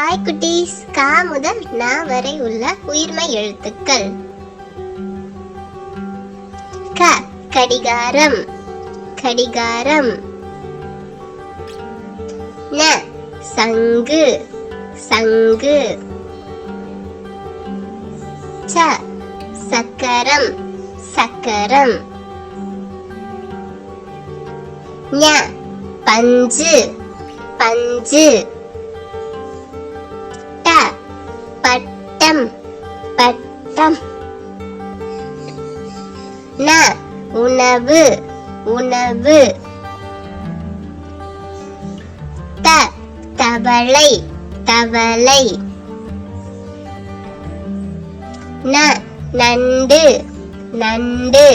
Hi குட்டீஸ். கா முதல் நா வரை உள்ள உயிர்மை எழுத்துக்கள். க கடிகாரம். கடிகாரம். ந சங்கு. சங்கு. ச சக்கரம். சக்கரம். ஞ பஞ்சு. பஞ்சு. பட்டம் ந உணவு உணவு. த தவளை தவளை. ந நண்டு நண்டு.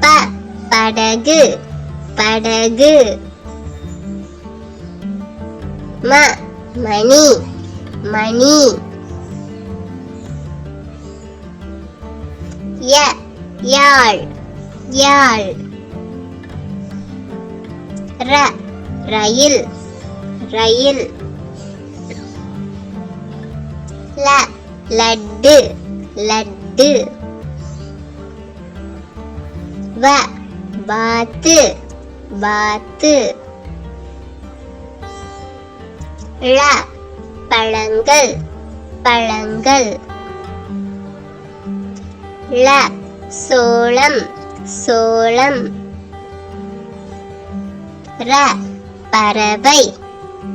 ப படகு படகு. ம மணி மணி. ய யாழ் யாழ் ர ரயில் ரயில். ல லட்டு லட்டு. வ வாத்து வாத்து ழ பழங்கள் பழங்கள். ல சோளம் சோளம். ர பறவை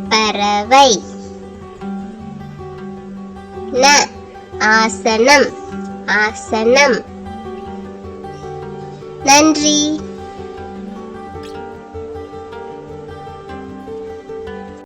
பறவை. ந ஆசனம் ஆசனம். நன்றி.